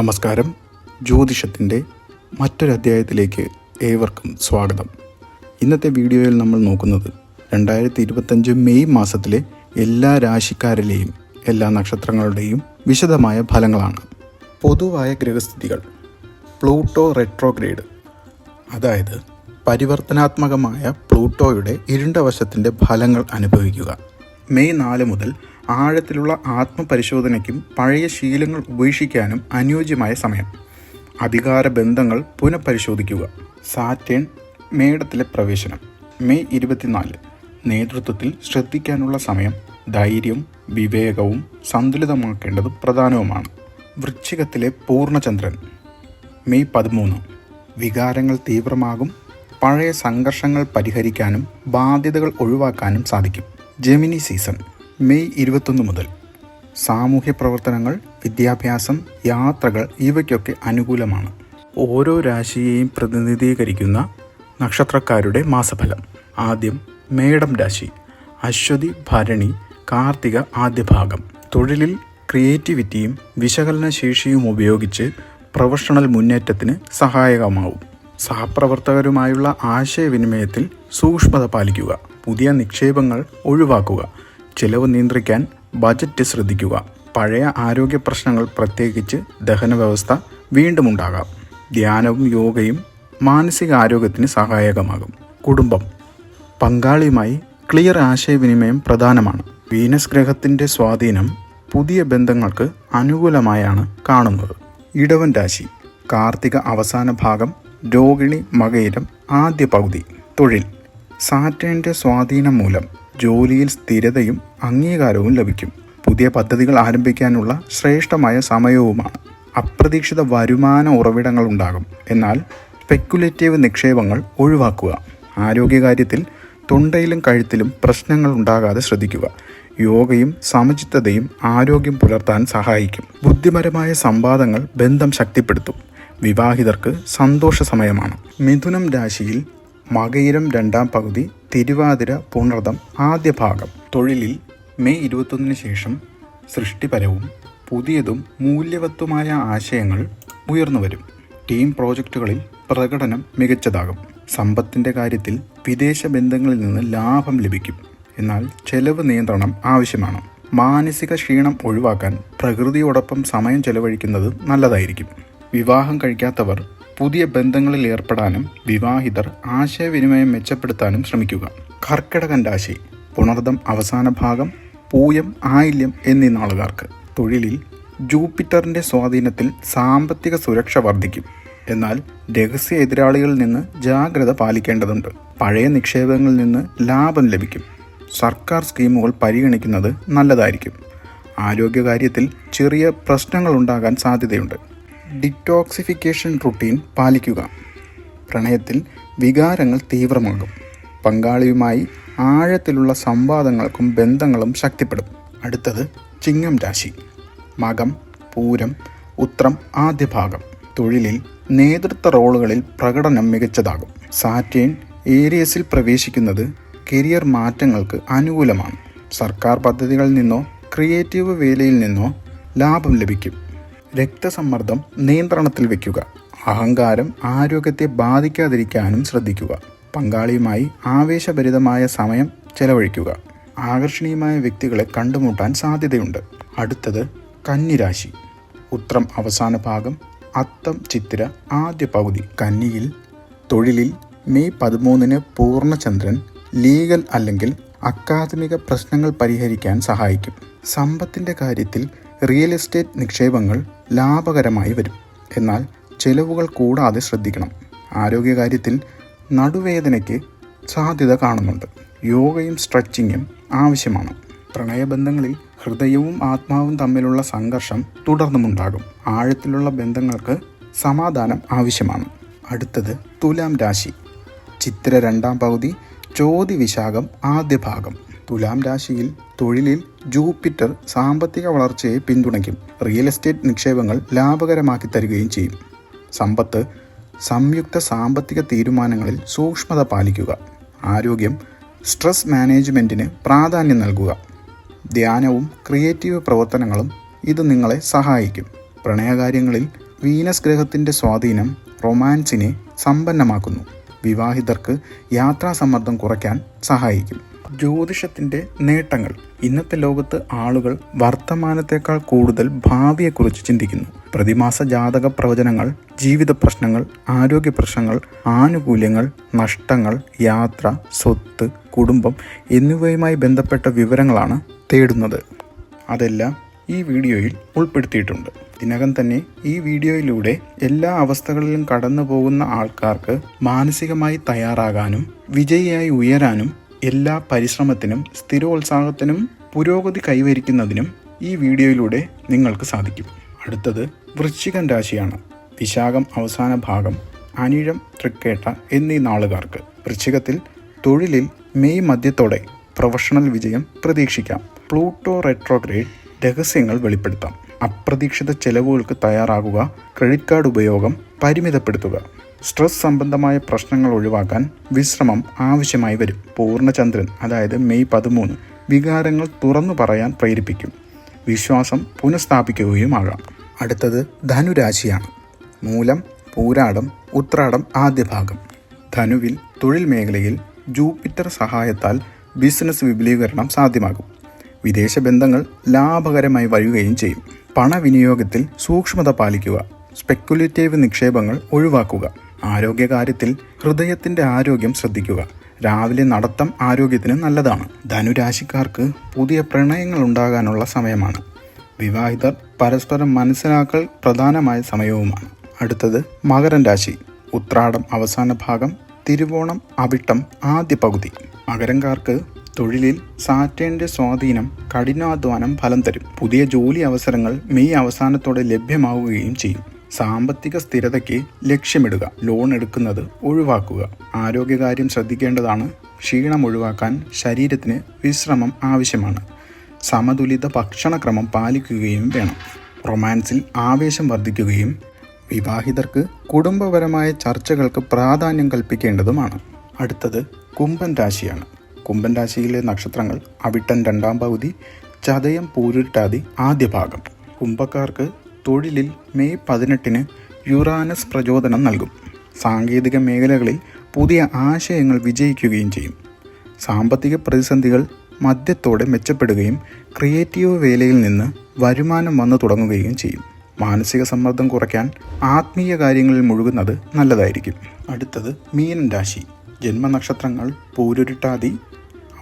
നമസ്കാരം. ജ്യോതിഷത്തിന്റെ മറ്റൊരു അധ്യായത്തിലേക്ക് ഏവർക്കും സ്വാഗതം. ഇന്നത്തെ വീഡിയോയിൽ നമ്മൾ നോക്കുന്നത് രണ്ടായിരത്തി ഇരുപത്തഞ്ച് മെയ് മാസത്തിലെ എല്ലാ രാശിക്കാരിലെയും എല്ലാ നക്ഷത്രങ്ങളുടെയും വിശദമായ ഫലങ്ങളാണ്. പൊതുവായ ഗ്രഹസ്ഥിതികൾ പ്ലൂട്ടോ റെട്രോഗ്രേഡ് അതായത് പരിവർത്തനാത്മകമായ പ്ലൂട്ടോയുടെ ഇരുണ്ട വശത്തിന്റെ ഫലങ്ങൾ അനുഭവിക്കുക. മെയ് നാല് മുതൽ ആഴത്തിലുള്ള ആത്മപരിശോധനയ്ക്കും പഴയ ശീലങ്ങൾ ഉപേക്ഷിക്കാനും അനുയോജ്യമായ സമയം. അധികാര ബന്ധങ്ങൾ പുനഃപരിശോധിക്കുക. സാറ്റേൺ മേടത്തിലെ പ്രവേശനം. മെയ് ഇരുപത്തിനാല്. നേതൃത്വത്തിൽ ശ്രദ്ധിക്കാനുള്ള സമയം. ധൈര്യവും വിവേകവും സന്തുലിതമാക്കേണ്ടത് പ്രധാനവുമാണ്. വൃശ്ചികത്തിലെ പൂർണചന്ദ്രൻ മെയ് പതിമൂന്ന്. വികാരങ്ങൾ തീവ്രമാകും. പഴയ സംഘർഷങ്ങൾ പരിഹരിക്കാനും ബാധ്യതകൾ ഒഴിവാക്കാനും സാധിക്കും. Gemini season. മെയ് ഇരുപത്തൊന്ന് മുതൽ സാമൂഹ്യ പ്രവർത്തനങ്ങൾ വിദ്യാഭ്യാസം യാത്രകൾ ഇവയ്ക്കൊക്കെ അനുകൂലമാണ്. ഓരോ രാശിയെയും പ്രതിനിധീകരിക്കുന്ന നക്ഷത്രക്കാരുടെ മാസഫലം. ആദ്യം മേടം രാശി അശ്വതി ഭരണി കാർത്തിക ആദ്യ ഭാഗം. തൊഴിലിൽ ക്രിയേറ്റിവിറ്റിയും വിശകലന ശേഷിയും ഉപയോഗിച്ച് പ്രൊഫഷണൽ മുന്നേറ്റത്തിന് സഹായകമാവും. സഹപ്രവർത്തകരുമായുള്ള ആശയവിനിമയത്തിൽ സൂക്ഷ്മത പാലിക്കുക പുതിയ നിക്ഷേപങ്ങൾ ഒഴിവാക്കുക ചിലവ് നിയന്ത്രിക്കാൻ ബജറ്റ് ശ്രദ്ധിക്കുക. പഴയ ആരോഗ്യ പ്രശ്നങ്ങൾ പ്രത്യേകിച്ച് ദഹന വ്യവസ്ഥ വീണ്ടും ഉണ്ടാകാം. ധ്യാനവും യോഗയും മാനസിക ആരോഗ്യത്തിന് സഹായകമാകും. കുടുംബം. പങ്കാളിയുമായി ക്ലിയർ ആശയവിനിമയം പ്രധാനമാണ്. വീനസ് ഗ്രഹത്തിന്റെ സ്വാധീനം പുതിയ ബന്ധങ്ങൾക്ക് അനുകൂലമായാണ് കാണുന്നത്. ഇടവൻ രാശി. കാർത്തിക അവസാന ഭാഗം രോഹിണി മകയിരം ആദ്യ പകുതി. തൊഴിൽ. സാറ്റേന്റെ സ്വാധീനം മൂലം ജോലിയിൽ സ്ഥിരതയും അംഗീകാരവും ലഭിക്കും. പുതിയ പദ്ധതികൾ ആരംഭിക്കാനുള്ള ശ്രേഷ്ഠമായ സമയവുമാണ്. അപ്രതീക്ഷിത വരുമാന ഉറവിടങ്ങൾ ഉണ്ടാകും. എന്നാൽ സ്പെക്കുലേറ്റീവ് നിക്ഷേപങ്ങൾ ഒഴിവാക്കുക. ആരോഗ്യകാര്യത്തിൽ തൊണ്ടയിലും കഴുത്തിലും പ്രശ്നങ്ങൾ ഉണ്ടാകാതെ ശ്രദ്ധിക്കുക. യോഗയും സമചിത്തതയും ആരോഗ്യം പുലർത്താൻ സഹായിക്കും. ബുദ്ധിപരമായ സംവാദങ്ങൾ ബന്ധം ശക്തിപ്പെടുത്തും. വിവാഹിതർക്ക് സന്തോഷ സമയമാണ്. മിഥുനം രാശിയിൽ മകയിരം രണ്ടാം പകുതി തിരുവാതിര പുണർദം ആദ്യ ഭാഗം. തൊഴിലിൽ മെയ് ഇരുപത്തൊന്നിന് ശേഷം സൃഷ്ടിപരവും പുതിയതും മൂല്യവത്തുമായ ആശയങ്ങൾ ഉയർന്നുവരും ടീം പ്രോജക്റ്റുകളിൽ പ്രകടനം മികച്ചതാകും. സമ്പത്തിന്റെ കാര്യത്തിൽ വിദേശ ബന്ധങ്ങളിൽ നിന്ന് ലാഭം ലഭിക്കും. എന്നാൽ ചെലവ് നിയന്ത്രണം ആവശ്യമാണ്. മാനസിക ക്ഷീണം ഒഴിവാക്കാൻ പ്രകൃതിയോടൊപ്പം സമയം ചെലവഴിക്കുന്നത് നല്ലതായിരിക്കും. വിവാഹം കഴിക്കാത്തവർ പുതിയ ബന്ധങ്ങളിൽ ഏർപ്പെടാനും വിവാഹിതർ ആശയവിനിമയം മെച്ചപ്പെടുത്താനും ശ്രമിക്കുക. കർക്കിടകൻ രാശി പുണർദം അവസാന ഭാഗം പൂയം ആയില്യം എന്നീ നാളുകാർക്ക് തൊഴിലിൽ ജൂപ്പിറ്ററിന്റെ സ്വാധീനത്തിൽ സാമ്പത്തിക സുരക്ഷ വർദ്ധിക്കും. എന്നാൽ രഹസ്യ എതിരാളികളിൽ നിന്ന് ജാഗ്രത പാലിക്കേണ്ടതുണ്ട്. പഴയ നിക്ഷേപങ്ങളിൽ നിന്ന് ലാഭം ലഭിക്കും. സർക്കാർ സ്കീമുകൾ പരിഗണിക്കുന്നത് നല്ലതായിരിക്കും. ആരോഗ്യകാര്യത്തിൽ ചെറിയ പ്രശ്നങ്ങൾ ഉണ്ടാകാൻ സാധ്യതയുണ്ട്. ഡിറ്റോക്സിഫിക്കേഷൻ റുട്ടീൻ പാലിക്കുക. പ്രണയത്തിൽ വികാരങ്ങൾ തീവ്രമാകും. പങ്കാളിയുമായി ആഴത്തിലുള്ള സംവാദങ്ങൾക്കും ബന്ധങ്ങളും ശക്തിപ്പെടും. അടുത്തത് ചിങ്ങം രാശി. മകം പൂരം ഉത്രം ആദ്യ ഭാഗം. തൊഴിലിൽ നേതൃത്വ റോളുകളിൽ പ്രകടനം മികച്ചതാകും. സാറ്റേൺ ഏരിയസിൽ പ്രവേശിക്കുന്നത് കരിയർ മാറ്റങ്ങൾക്ക് അനുകൂലമാണ്. സർക്കാർ പദ്ധതികളിൽ നിന്നോ ക്രിയേറ്റീവ് വേലയിൽ നിന്നോ ലാഭം ലഭിക്കും. രക്തസമ്മർദ്ദം നിയന്ത്രണത്തിൽ വയ്ക്കുക അഹങ്കാരം ആരോഗ്യത്തെ ബാധിക്കാതിരിക്കാനും ശ്രദ്ധിക്കുക. പങ്കാളിയുമായി ആവേശഭരിതമായ സമയം ചെലവഴിക്കുക. ആകർഷണീയമായ വ്യക്തികളെ കണ്ടുമുട്ടാൻ സാധ്യതയുണ്ട്. അടുത്തത് കന്നിരാശി. ഉത്രം അവസാന ഭാഗം അത്തം ചിത്തിര ആദ്യ പകുതി. കന്നിയിൽ തൊഴിലിൽ മെയ് പതിമൂന്നിന് പൂർണചന്ദ്രൻ ലീഗൽ അല്ലെങ്കിൽ അക്കാദമിക പ്രശ്നങ്ങൾ പരിഹരിക്കാൻ സഹായിക്കും. സമ്പത്തിന്റെ കാര്യത്തിൽ റിയൽ എസ്റ്റേറ്റ് നിക്ഷേപങ്ങൾ ലാഭകരമായി വരും. എന്നാൽ ചെലവുകൾ കൂടാതെ ശ്രദ്ധിക്കണം. ആരോഗ്യകാര്യത്തിൽ നടുവേദനയ്ക്ക് സാധ്യത കാണുന്നുണ്ട്. യോഗയും സ്ട്രെച്ചിങ്ങും ആവശ്യമാണ്. പ്രണയബന്ധങ്ങളിൽ ഹൃദയവും ആത്മാവും തമ്മിലുള്ള സംഘർഷം തുടർന്നുമുണ്ടാകും. ആഴത്തിലുള്ള ബന്ധങ്ങൾക്ക് സമാധാനം ആവശ്യമാണ്. അടുത്തത് തുലാം രാശി. ചിത്ര രണ്ടാം പകുതി ചോതി വിശാഖം ആദ്യ ഭാഗം തുലാം രാശിയിൽ തൊഴിലിൽ ജൂപ്പിറ്റർ സാമ്പത്തിക വളർച്ചയെ പിന്തുണയ്ക്കും. റിയൽ എസ്റ്റേറ്റ് നിക്ഷേപങ്ങൾ ലാഭകരമാക്കി തരികയും ചെയ്യും. സമ്പത്ത് സംയുക്ത സാമ്പത്തിക തീരുമാനങ്ങളിൽ സൂക്ഷ്മത പാലിക്കുക. ആരോഗ്യം സ്ട്രെസ് മാനേജ്മെന്റിന് പ്രാധാന്യം നൽകുക. ധ്യാനവും ക്രിയേറ്റീവ് പ്രവർത്തനങ്ങളും ഇത് നിങ്ങളെ സഹായിക്കും. പ്രണയകാര്യങ്ങളിൽ വീനസ് ഗ്രഹത്തിന്റെ സ്വാധീനം റൊമാൻസിനെ സമ്പന്നമാക്കുന്നു. വിവാഹിതർക്ക് യാത്രാസമ്മർദ്ദം കുറയ്ക്കാൻ സഹായിക്കും. ജ്യോതിഷത്തിന്റെ നേട്ടങ്ങൾ. ഇന്നത്തെ ലോകത്ത് ആളുകൾ വർത്തമാനത്തേക്കാൾ കൂടുതൽ ഭാവിയെക്കുറിച്ച് ചിന്തിക്കുന്നു. പ്രതിമാസ ജാതക പ്രവചനങ്ങൾ ജീവിത പ്രശ്നങ്ങൾ ആരോഗ്യ പ്രശ്നങ്ങൾ ആനുകൂല്യങ്ങൾ നഷ്ടങ്ങൾ യാത്ര സ്വത്ത് കുടുംബം എന്നിവയുമായി ബന്ധപ്പെട്ട വിവരങ്ങളാണ് തേടുന്നത്. അതെല്ലാം ഈ വീഡിയോയിൽ ഉൾപ്പെടുത്തിയിട്ടുണ്ട്. ഇതിനകം തന്നെ ഈ വീഡിയോയിലൂടെ എല്ലാ അവസ്ഥകളിലും കടന്നു പോകുന്ന ആൾക്കാർക്ക് മാനസികമായി തയ്യാറാകാനും വിജയിയായി ഉയരാനും എല്ലാ പരിശ്രമത്തിനും സ്ഥിരോത്സാഹത്തിനും പുരോഗതി കൈവരിക്കുന്നതിനും ഈ വീഡിയോയിലൂടെ നിങ്ങൾക്ക് സാധിക്കും. അടുത്തത് വൃശ്ചികൻ രാശിയാണ്. വിശാഖം അവസാന ഭാഗം അനിഴം തൃക്കേട്ട എന്നീ നാളുകാർക്ക്. വൃശ്ചികത്തിൽ തൊഴിലിൽ മെയ് മധ്യത്തോടെ പ്രൊഫഷണൽ വിജയം പ്രതീക്ഷിക്കാം. പ്ലൂട്ടോ റെട്രോഗ്രേഡ് രഹസ്യങ്ങൾ വെളിപ്പെടുത്താം. അപ്രതീക്ഷിത ചെലവുകൾക്ക് തയ്യാറാകുക ക്രെഡിറ്റ് കാർഡ് ഉപയോഗം പരിമിതപ്പെടുത്തുക. സ്ട്രെസ് സംബന്ധമായ പ്രശ്നങ്ങൾ ഒഴിവാക്കാൻ വിശ്രമം ആവശ്യമായി വരും. പൂർണചന്ദ്രൻ അതായത് മെയ് പതിമൂന്ന് വികാരങ്ങൾ തുറന്നു പറയാൻ പ്രേരിപ്പിക്കും. വിശ്വാസം പുനഃസ്ഥാപിക്കുകയുമാകാം അടുത്തത് ധനുരാശിയാണ്. മൂലം പൂരാടം ഉത്രാടം ആദ്യ ഭാഗം. ധനുവിൽ തൊഴിൽ മേഖലയിൽ ജൂപ്പിറ്റർ സഹായത്താൽ ബിസിനസ് വിപുലീകരണം സാധ്യമാകും. വിദേശ ബന്ധങ്ങൾ ലാഭകരമായി വരികയും ചെയ്യും. പണവിനിയോഗത്തിൽ സൂക്ഷ്മത പാലിക്കുക. സ്പെക്കുലേറ്റീവ് നിക്ഷേപങ്ങൾ ഒഴിവാക്കുക. ആരോഗ്യകാര്യത്തിൽ ഹൃദയത്തിന്റെ ആരോഗ്യം ശ്രദ്ധിക്കുക. രാവിലെ നടത്തം ആരോഗ്യത്തിന് നല്ലതാണ്. ധനുരാശിക്കാർക്ക് പുതിയ പ്രണയങ്ങൾ ഉണ്ടാകാനുള്ള സമയമാണ്. വിവാഹിതർ പരസ്പരം മനസ്സിലാക്കൽ പ്രധാനമായ സമയവുമാണ്. അടുത്തത് മകരൻ രാശി. ഉത്രാടം അവസാന ഭാഗം തിരുവോണം അവിട്ടം ആദ്യ പകുതി. മകരംകാർക്ക് തൊഴിലിൽ സാറ്റേന്റെ സ്വാധീനം കഠിനാധ്വാനം ഫലം തരും. പുതിയ ജോലി അവസരങ്ങൾ മെയ് അവസാനത്തോടെ ലഭ്യമാവുകയും ചെയ്യും. സാമ്പത്തിക സ്ഥിരതയ്ക്ക് ലക്ഷ്യമിടുക. ലോൺ എടുക്കുന്നത് ഒഴിവാക്കുക. ആരോഗ്യകാര്യം ശ്രദ്ധിക്കേണ്ടതാണ്. ക്ഷീണം ഒഴിവാക്കാൻ ശരീരത്തിന് വിശ്രമം ആവശ്യമാണ്. സമതുലിത ഭക്ഷണക്രമം പാലിക്കുകയും വേണം. റൊമാൻസിൽ ആവേശം വർദ്ധിക്കുകയും വിവാഹിതർക്ക് കുടുംബപരമായ ചർച്ചകൾക്ക് പ്രാധാന്യം കൽപ്പിക്കേണ്ടതുമാണ്. അടുത്തത് കുംഭൻ രാശിയാണ്. കുംഭൻ രാശിയിലെ നക്ഷത്രങ്ങൾ അവിട്ടൻ രണ്ടാം പകുതി ചതയം പൂരുട്ടാതി ആദ്യ ഭാഗം കുംഭക്കാർക്ക് തൊഴിലിൽ മെയ് പതിനെട്ടിന് യുറാനസ് പ്രചോദനം നൽകും. സാങ്കേതിക മേഖലകളിൽ പുതിയ ആശയങ്ങൾ വിജയിക്കുകയും ചെയ്യും. സാമ്പത്തിക പ്രതിസന്ധികൾ മദ്യത്തോടെ മെച്ചപ്പെടുകയും ക്രിയേറ്റീവ് വേലയിൽ നിന്ന് വരുമാനം വന്നു തുടങ്ങുകയും ചെയ്യും. മാനസിക സമ്മർദ്ദം കുറയ്ക്കാൻ ആത്മീയ കാര്യങ്ങളിൽ മുഴുകുന്നത് നല്ലതായിരിക്കും. അടുത്തത് മീനൻ രാശി. ജന്മനക്ഷത്രങ്ങൾ പൂരുരുട്ടാതി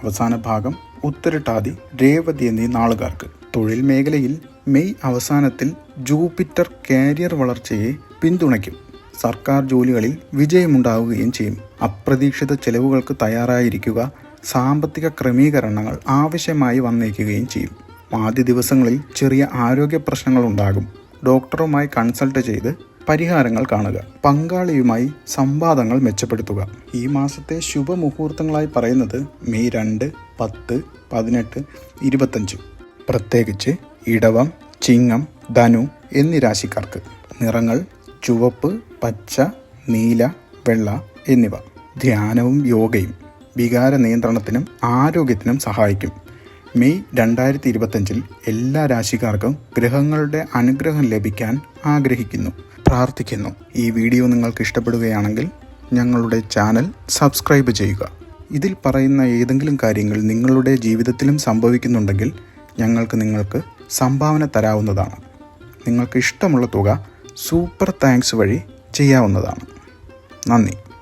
അവസാന ഭാഗം ഉത്തരട്ടാതി രേവതി എന്നീ നാളുകാർക്ക്. തൊഴിൽ മേഖലയിൽ മെയ് അവസാനത്തിൽ ജൂപ്പിറ്റർ കാരിയർ വളർച്ചയെ പിന്തുണയ്ക്കും. സർക്കാർ ജോലികളിൽ വിജയമുണ്ടാവുകയും ചെയ്യും. അപ്രതീക്ഷിത ചെലവുകൾക്ക് തയ്യാറായിരിക്കുക സാമ്പത്തിക ക്രമീകരണങ്ങൾ ആവശ്യമായി വന്നേക്കുകയും ചെയ്യും. ആദ്യ ദിവസങ്ങളിൽ ചെറിയ ആരോഗ്യ പ്രശ്നങ്ങൾ ഉണ്ടാകും. ഡോക്ടറുമായി കൺസൾട്ട് ചെയ്ത് പരിഹാരങ്ങൾ കാണുക. പങ്കാളിയുമായി സംവാദങ്ങൾ മെച്ചപ്പെടുത്തുക. ഈ മാസത്തെ ശുഭമുഹൂർത്തങ്ങളായി പറയുന്നത് മെയ് രണ്ട് പത്ത് പതിനെട്ട് ഇരുപത്തഞ്ച്. പ്രത്യേകിച്ച് ഇടവം ചിങ്ങം ധനു എന്നീ രാശിക്കാർക്ക് നിറങ്ങൾ ചുവപ്പ് പച്ച നീല വെള്ള എന്നിവ. ധ്യാനവും യോഗയും വികാര നിയന്ത്രണത്തിനും ആരോഗ്യത്തിനും സഹായിക്കും. മെയ് രണ്ടായിരത്തി ഇരുപത്തഞ്ചിൽ എല്ലാ രാശിക്കാർക്കും ഗ്രഹങ്ങളുടെ അനുഗ്രഹം ലഭിക്കാൻ ആഗ്രഹിക്കുന്നു. പ്രാർത്ഥിക്കുന്നു. ഈ വീഡിയോ നിങ്ങൾക്ക് ഇഷ്ടപ്പെടുകയാണെങ്കിൽ ഞങ്ങളുടെ ചാനൽ സബ്സ്ക്രൈബ് ചെയ്യുക. ഇതിൽ പറയുന്ന ഏതെങ്കിലും കാര്യങ്ങൾ നിങ്ങളുടെ ജീവിതത്തിലും സംഭവിക്കുന്നുണ്ടെങ്കിൽ ഞങ്ങൾക്ക് നിങ്ങൾക്ക് സംഭാവന തരാവുന്നതാണ്. നിങ്ങൾക്ക് ഇഷ്ടമുള്ള തുക സൂപ്പർ താങ്ക്സ് വഴി ചെയ്യാവുന്നതാണ്. നന്ദി.